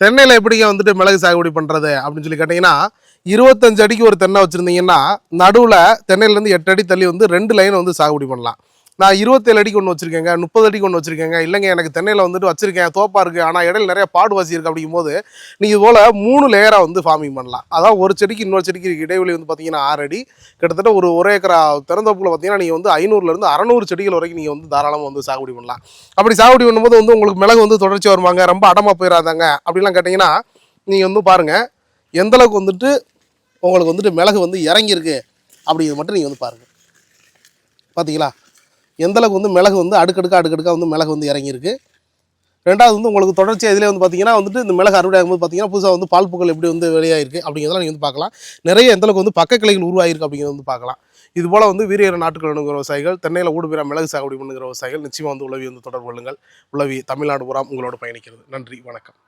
தென்னையில் எப்படிங்க வந்துட்டு மிளகு சாகுபடி பண்ணுறது அப்படின்னு சொல்லி கேட்டிங்கன்னா இருபத்தஞ்சு அடிக்கு ஒரு தென்னை வச்சுருந்தீங்கன்னா நடுவில் தென்னையிலேருந்து எட்டு அடி தள்ளி வந்து ரெண்டு லைன் வந்து சாகுபடி பண்ணலாம். நான் இருபத்தேழு அடிக்கு ஒன்று வச்சிருக்கேங்க முப்பது அடிக்கு ஒன்று வச்சிருக்கேங்க. இல்லைங்க எனக்கு தென்னையில் வந்துட்டு வச்சிருக்கேன் தோப்பா இருக்குது ஆனால் இடையில நிறைய பாடு வாசி இருக்குது அப்படிங்கும்போது நீங்கள் இது போல் மூணு லேயராக வந்து ஃபார்மிங் பண்ணலாம். அதாவது ஒரு செடிக்கு இன்னொரு செடிக்கு இடைவெளி வந்து பார்த்தீங்கன்னா ஆறு அடி. கிட்டத்தட்ட ஒரு ஒரு ஏக்கரா திறந்தப்புல பார்த்தீங்கன்னா நீங்கள் வந்து ஐநூறுலேருந்து அறநூறு செடிகள் வரைக்கும் நீங்கள் வந்து தாராளமாக வந்து சாகுபடி பண்ணலாம். அப்படி சாகுபடி பண்ணும்போது வந்து உங்களுக்கு மிளகு வந்து தொடர்ச்சி வருவாங்க ரொம்ப அடமாக போயிடாதாங்க அப்படிலாம் கேட்டிங்கன்னா நீங்கள் வந்து பாருங்கள் எந்த அளவுக்கு வந்துட்டு உங்களுக்கு வந்துட்டு மிளகு வந்து இறங்கியிருக்கு அப்படிங்கிறது மட்டும் நீங்கள் வந்து பாருங்கள் பார்த்தீங்களா எந்தளவுக்கு வந்து மிளகு வந்து அடுக்கடுக்கா அடுக்கடுக்காக வந்து மிளகு வந்து இறங்கியிருக்கு. ரெண்டாவது வந்து உங்களுக்கு தொடர்ச்சியாக இதில் வந்து பார்த்தீங்கன்னா வந்துட்டு இந்த மிளகு அறுவடை ஆகும்போது பார்த்தீங்கன்னா புதுசாக வந்து பால் பூக்கள் எப்படி வந்து வெளியாகிருக்கு அப்படிங்கிறதெல்லாம் நீங்கள் வந்து பார்க்கலாம். நிறைய எந்தளவுக்கு வந்து பக்க கிளைகள் உருவாயிருக்கு அப்படிங்கிறது வந்து பார்க்கலாம். இது போல் வந்து வீரியர நாட்டுகள் அணுகிற விவசாயிகள் தென்னையில் ஊடுபிற மிளகு சாகுபடி பண்ணுகிற விவசாயிகள் நிச்சயமாக வந்து உளவி வந்து தொடர்பு கொள்ளுங்கள். உளவி தமிழ்நாடு புறம் உங்களோட பயணிக்கிறது. நன்றி வணக்கம்.